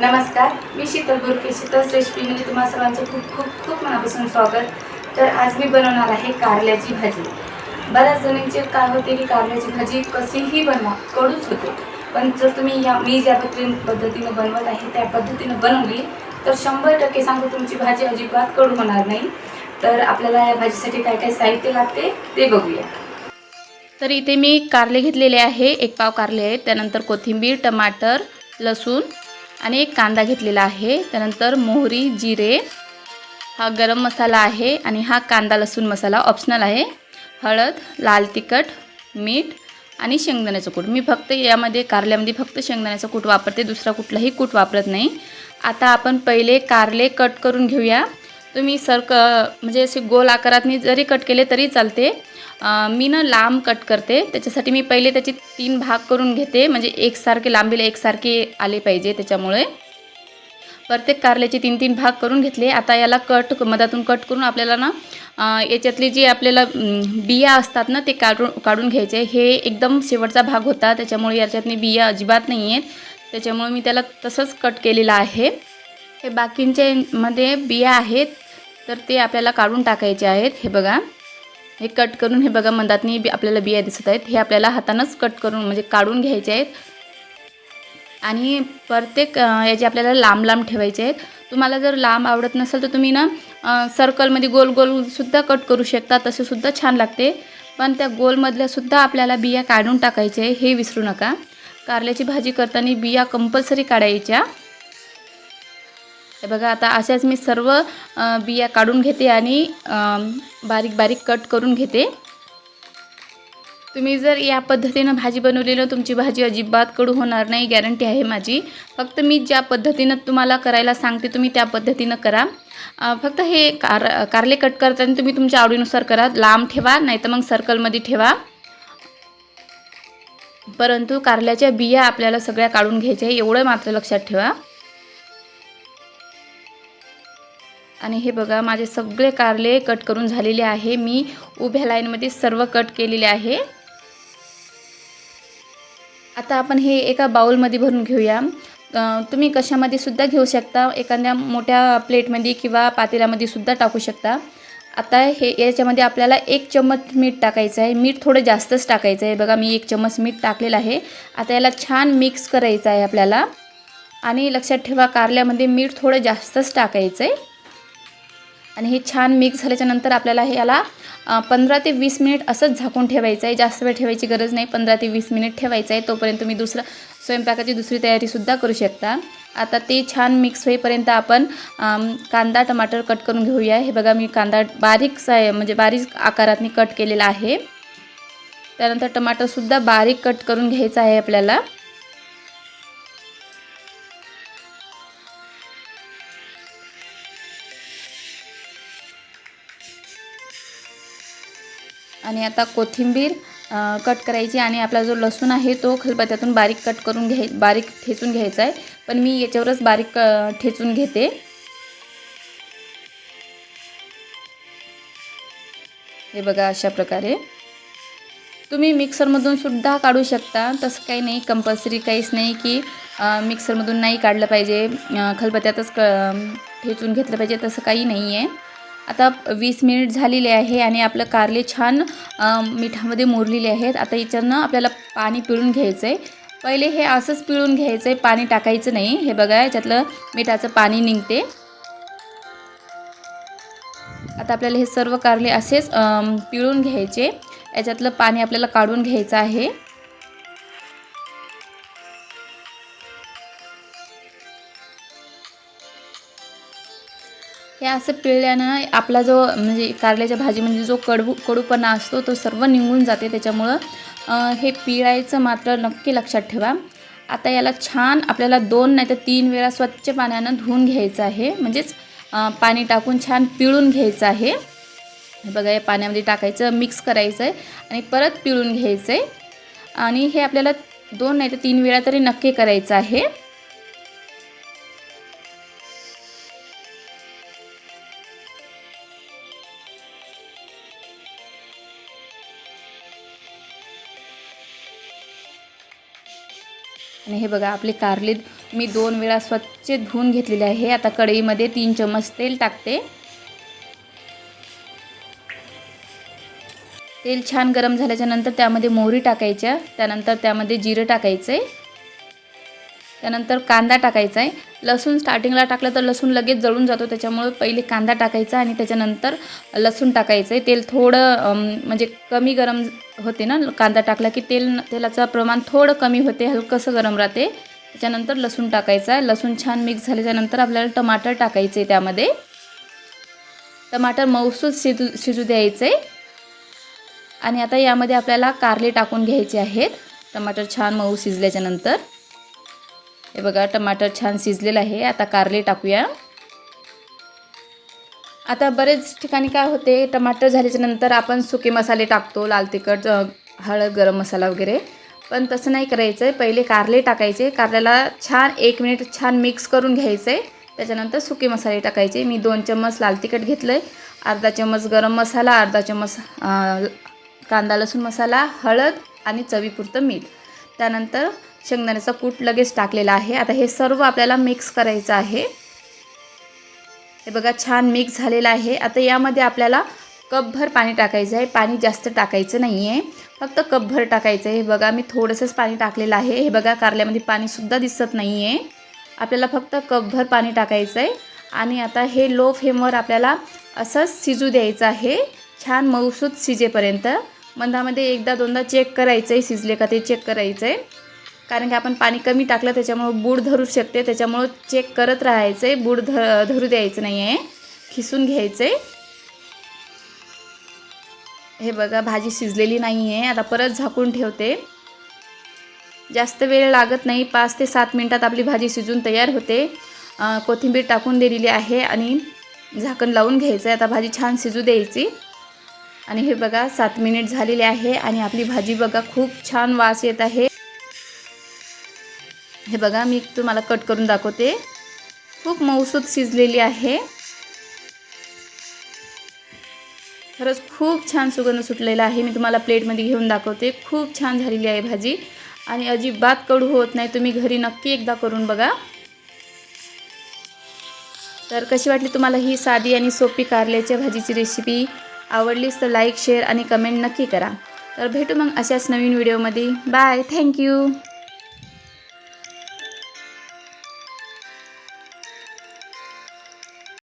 नमस्कार मी शीतल बुरके शीतल रेसिपीमध्ये तुम्हाला सर्वांचं खूप खूप खूप मनापासून स्वागत. तर आज मी बनवणार आहे कारल्याची भाजी. बऱ्याच जणींचे काय होते की कारल्याची भाजी कशीही बनवा कडूच होते. पण जर तुम्ही या मी ज्या पद्धतीने पद्धतीनं बनवत आहे त्या पद्धतीनं बनवली तर शंभर टक्के सांगू तुमची भाजी अजिबात कडू होणार नाही. तर आपल्याला या भाजीसाठी काय काय साहित्य लागते ते बघूया. तर इथे मी कारले घेतलेले आहे एक पाव कारले आहेत. त्यानंतर कोथिंबीर टमाटर लसूण आणि एक कांदा घेतलेला आहे. त्यानंतर मोहरी जिरे हा गरम मसाला आहे आणि हा कांदा लसूण मसाला ऑप्शनल आहे. हळद लाल तिखट मीठ आणि शेंगदाण्याचं कूट. मी फक्त यामध्ये कारल्यामध्ये फक्त शेंगदाण्याचं कूट वापरते दुसरा कुठलाही कूट वापरत नाही. आता आपण पहिले कारले कट करून घेऊया. तुम्ही सरक म्हणजे असे गोल आकारातनी जरी कट केले तरी चालते. मी ना लांब कट करते. त्याच्यासाठी मी पहिले त्याचे तीन भाग करून घेते. म्हणजे एकसारखे लांबीला एकसारखे आले पाहिजे त्याच्यामुळे. प्रत्येक कारल्याचे तीन तीन भाग करून घेतले. आता याला कट मधातून कट करून आपल्याला ना याच्यातली जी आपल्याला बिया असतात ना ते काढून काढून घ्यायचे. हे एकदम शेवटचा भाग होता. त्याच्यामुळे याच्यातनी बिया अजिबात नाही आहेत त्याच्यामुळे मी त्याला तसंच कट केलेलं आहे. हे बाकींच्यामध्ये बिया आहेत तर ते आपल्याला काढून टाकायचे आहेत. हे बघा. हे कट करून हे बघा मंदातनी बी आपल्याला बिया दिसत आहेत. हे आपल्याला हातानंच कट करून म्हणजे काढून घ्यायचे आहेत. आणि प्रत्येक याचे आपल्याला लांब लांब ठेवायचे आहेत. तुम्हाला जर लांब आवडत नसेल तर तुम्ही ना सर्कलमध्ये गोल गोलसुद्धा कट करू शकता. तसेसुद्धा छान लागते. पण त्या गोलमधल्यासुद्धा आपल्याला बिया काढून टाकायचे आहे. हे विसरू नका. कारल्याची भाजी करताना बिया कंपल्सरी काढायच्या. हे बघा आता अशाच मी सर्व बिया काढून घेते आणि बारीक बारीक कट करून घेते. तुम्ही जर या पद्धतीनं भाजी बनवली ना तुमची भाजी अजिबात कडू होणार नाही गॅरंटी आहे माझी. फक्त मी ज्या पद्धतीनं तुम्हाला करायला सांगते तुम्ही त्या पद्धतीनं करा. फक्त हे कार कारले कट करताना तुम्ही तुमच्या आवडीनुसार करा. लांब ठेवा नाही तर मग सर्कलमध्ये ठेवा. परंतु कारल्याच्या बिया आपल्याला सगळ्या काढून घ्यायच्या आहे एवढं मात्र लक्षात ठेवा. आणि हे बघा माझे सगळे कारले कट करून झालेले आहे. मी उभ्या लाईनमध्ये सर्व कट केलेले आहे. आता आपण हे एका बाउलमध्ये भरून घेऊया. तुम्ही कशामध्ये सुद्धा घेऊ शकता. एखाद्या मोठ्या प्लेटमध्ये किंवा पातेल्यामध्ये सुद्धा टाकू शकता. आता हे याच्यामध्ये आपल्याला एक चम्मच मीठ टाकायचं आहे. मीठ थोडं जास्तच टाकायचं आहे. बघा मी एक चम्मच मीठ टाकलेलं आहे. आता याला छान मिक्स करायचं आहे आपल्याला. आणि लक्षात ठेवा कारल्यामध्ये मीठ थोडं जास्तच टाकायचं आहे. आणि हे छान मिक्स झाल्याच्यानंतर आपल्याला हे याला पंधरा ते वीस मिनिट असंच झाकून ठेवायचं आहे. जास्त वेळ ठेवायची गरज नाही. पंधरा ते वीस मिनिट ठेवायचं आहे. तोपर्यंत तुम्ही दुसरं स्वयंपाकाची दुसरी तयारीसुद्धा करू शकता. आता ते छान मिक्स होईपर्यंत आपण कांदा टमाटर कट करून घेऊया. हे बघा मी कांदा बारीक साय म्हणजे बारीक आकारातनी कट केलेला आहे. त्यानंतर टमाटरसुद्धा बारीक कट करून घ्यायचं आहे आपल्याला. आणि आता कोथिंबीर कट करायची आणि आपला जो लसूण आहे तो खलबत्त्यातून बारीक कट करून घ्याय बारीक ठेचून घ्यायचा आहे. पण मी याच्यावरच बारीक ठेचून घेते. हे बघा अशा प्रकारे. तुम्ही मिक्सरमधून सुद्धा काढू शकता. तसं काही नाही कंपल्सरी काहीच नाही की मिक्सरमधून नाही काढलं पाहिजे. खलबत्यातच खलबत्त्यातच क ठेचून घेतलं पाहिजे तसं काही नाही आहे आता वीस मिनिट झालेले आहे आणि आपलं कारले छान मिठामध्ये मुरलेले आहेत. आता याच्यानं आपल्याला पाणी पिळून घ्यायचं आहे पहिले हे असंच पिळून घ्यायचं आहे पाणी टाकायचं नाही. हे बघा याच्यातलं मिठाचं पाणी निघते. आता आपल्याला हे सर्व कारले असेच पिळून घ्यायचे. याच्यातलं पाणी आपल्याला काढून घ्यायचं आहे. असं पिळल्यानं आपला जो म्हणजे कारल्याच्या म्हणजे जो कडू कडूपणा असतो तो सर्व निघून जाते. त्याच्यामुळं हे पिळायचं मात्र नक्की लक्षात ठेवा. आता याला छान आपल्याला दोन नाही तर तीन वेळा स्वच्छ पाण्यानं धुवून घ्यायचं आहे. म्हणजेच पाणी टाकून छान पिळून घ्यायचं आहे. बघा या पाण्यामध्ये टाकायचं मिक्स करायचं आहे आणि परत पिळून घ्यायचं आहे. आणि हे आपल्याला दोन नाही तर तीन वेळा तरी नक्की करायचं आहे. आणि हे बघा आपले कारले मी दोन वेळा स्वच्छ धुवून घेतलेले आहे. आता कढईमध्ये तीन चमच तेल टाकते. तेल छान गरम झाल्याच्यानंतर त्यामध्ये मोहरी टाकायच्या. त्यानंतर त्यामध्ये जिरं टाकायचं आहे त्यानंतर कांदा टाकायचा आहे. लसूण स्टार्टिंगला टाकलं तर लसूण लगेच जळून जातो. त्याच्यामुळे पहिले कांदा टाकायचा आणि त्याच्यानंतर लसूण टाकायचं आहे. तेल थोडं म्हणजे कमी गरम होते ना कांदा टाकला की तेल तेलाचं प्रमाण थोडं कमी होते हलकंसं गरम राहते. त्याच्यानंतर लसूण टाकायचं आहे. लसूण छान मिक्स झाल्याच्यानंतर आपल्याला टमाटर टाकायचे त्यामध्ये. टमाटर मऊसूद शिजू शिजू द्यायचं आहे. आणि आता यामध्ये आपल्याला कारले टाकून घ्यायचे आहेत. टमाटर छान मऊ शिजल्याच्यानंतर हे बघा टमाटर छान शिजलेलं आहे. आता कारले टाकूया. आता बरेच ठिकाणी काय होते टमाटर झाल्याच्यानंतर आपण सुके मसाले टाकतो लाल तिखट हळद गरम मसाला वगैरे. पण तसं नाही करायचं आहे पहिले कारले टाकायचे. कारल्याला छान एक मिनिट छान मिक्स करून घ्यायचं आहे त्याच्यानंतर सुके मसाले टाकायचे. मी दोन चम्मच लाल तिखट घेतलं आहे अर्धा चम्मच गरम मसाला अर्धा चम्मच कांदा लसूण मसाला हळद आणि चवीपुरतं मीठ. त्यानंतर शेंगदाण्याचा कूट लगेच टाकलेला आहे. आता हे सर्व आपल्याला मिक्स करायचं आहे. हे बघा छान मिक्स झालेलं आहे. आता यामध्ये आपल्याला कपभर पाणी टाकायचं आहे. पाणी जास्त टाकायचं नाही आहे फक्त कपभर टाकायचं आहे. हे बघा मी थोडंसंच पाणी टाकलेलं आहे. हे बघा कारल्यामध्ये पाणीसुद्धा दिसत नाही आहे आपल्याला फक्त कपभर पाणी टाकायचं आहे. आणि आता हे लो फ्लेमवर आपल्याला असंच शिजू द्यायचं आहे. छान मऊसूत शिजेपर्यंत. मंदामध्ये एकदा दोनदा चेक करायचं आहे शिजले का ते चेक करायचं आहे कारण की आपण पाणी कमी टाकलं त्याच्यामुळं बूड धरू शकते. त्याच्यामुळं चेक करत राहायचं आहे बूड ध धरू द्यायचं नाही आहे खिसून घ्यायचं आहे हे बघा भाजी शिजलेली नाही आहे आता परत झाकून ठेवते. जास्त वेळ लागत नाही. पाच ते सात मिनटात आपली भाजी शिजून तयार होते. कोथिंबीर टाकून दिलेली आहे आणि झाकण लावून घ्यायचं आहे आता भाजी छान शिजू द्यायची. आणि हे बघा सात मिनिट झालेले आहे आणि आपली भाजी बघा खूप छान वास येत आहे. हे बघा मी तुम्हाला कट करून दाखवते. खूप मऊसूत शिजलेली आहे. खरंच खूप छान सुगंध सुटलेला आहे. मी तुम्हाला प्लेटमध्ये घेऊन दाखवते. खूप छान झालेली आहे भाजी. आणि अजिबात कडू होत नाही. तुम्ही घरी नक्की एकदा करून बघा. तर कशी वाटली तुम्हाला ही साधी आणि सोपी कारल्याच्या भाजीची रेसिपी आवडलीच तर लाईक शेअर आणि कमेंट नक्की करा. तर भेटू मग अशाच नवीन व्हिडिओमध्ये बाय थँक्यू